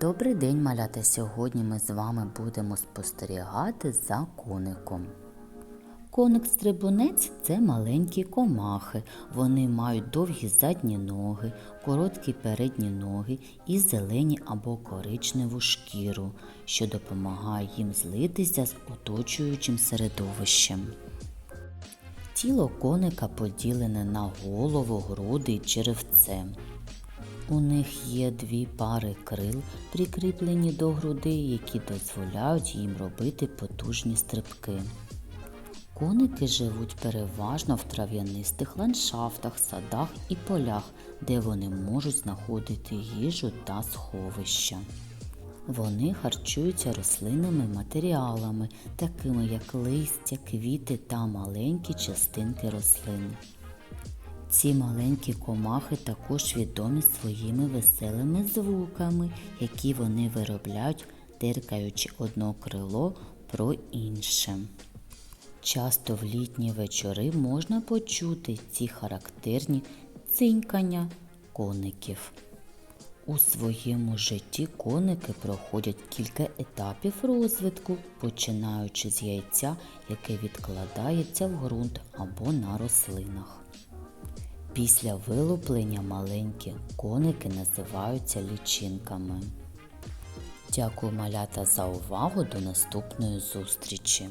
Добрий день, малята! Сьогодні ми з вами будемо спостерігати за коником. Коник-стрибунець це маленькі комахи. Вони мають довгі задні ноги, короткі передні ноги і зелені або коричневу шкіру, що допомагає їм злитися з оточуючим середовищем. Тіло коника поділене на голову, груди і черевце. У них є дві пари крил, прикріплені до грудей, які дозволяють їм робити потужні стрибки. Коники живуть переважно в трав'янистих ландшафтах, садах і полях, де вони можуть знаходити їжу та сховища. Вони харчуються рослинними матеріалами, такими як листя, квіти та маленькі частинки рослин. Ці маленькі комахи також відомі своїми веселими звуками, які вони виробляють, деркаючи одно крило про інше. Часто в літні вечори можна почути ці характерні цинькання коників. У своєму житті коники проходять кілька етапів розвитку, починаючи з яйця, яке відкладається в ґрунт або на рослинах. Після вилуплення маленькі коники називаються лічинками. Дякую малята за увагу. До наступної зустрічі!